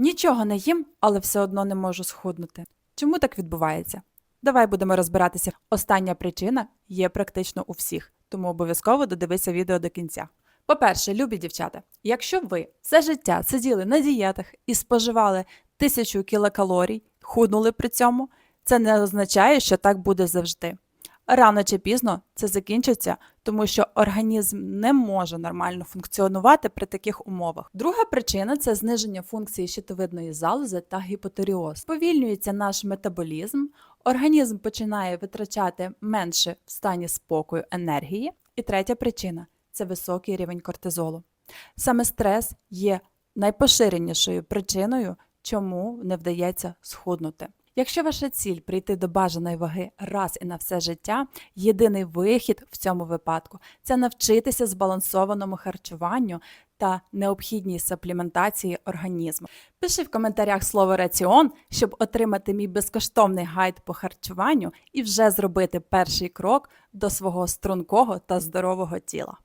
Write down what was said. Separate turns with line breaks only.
Нічого не їм, але все одно не можу схуднути. Чому так відбувається? Давай будемо розбиратися. Остання причина є практично у всіх, тому обов'язково додивися відео до кінця. По-перше, любі дівчата, якщо ви все життя сиділи на дієтах і споживали тисячу кілокалорій, худнули при цьому, це не означає, що так буде завжди. Рано чи пізно це закінчиться, тому що організм не може нормально функціонувати при таких умовах. Друга причина це зниження функції щитовидної залози та гіпотеріоз. Повільнюється наш метаболізм, організм починає витрачати менше в стані спокою енергії. І третя причина це високий рівень кортизолу. Саме стрес є найпоширенішою причиною, чому не вдається схуднути. Якщо ваша ціль прийти до бажаної ваги раз і на все життя, єдиний вихід в цьому випадку це навчитися збалансованому харчуванню та необхідній сапліментації організму. Пиши в коментарях слово раціон, щоб отримати мій безкоштовний гайд по харчуванню і вже зробити перший крок до свого стрункого та здорового тіла.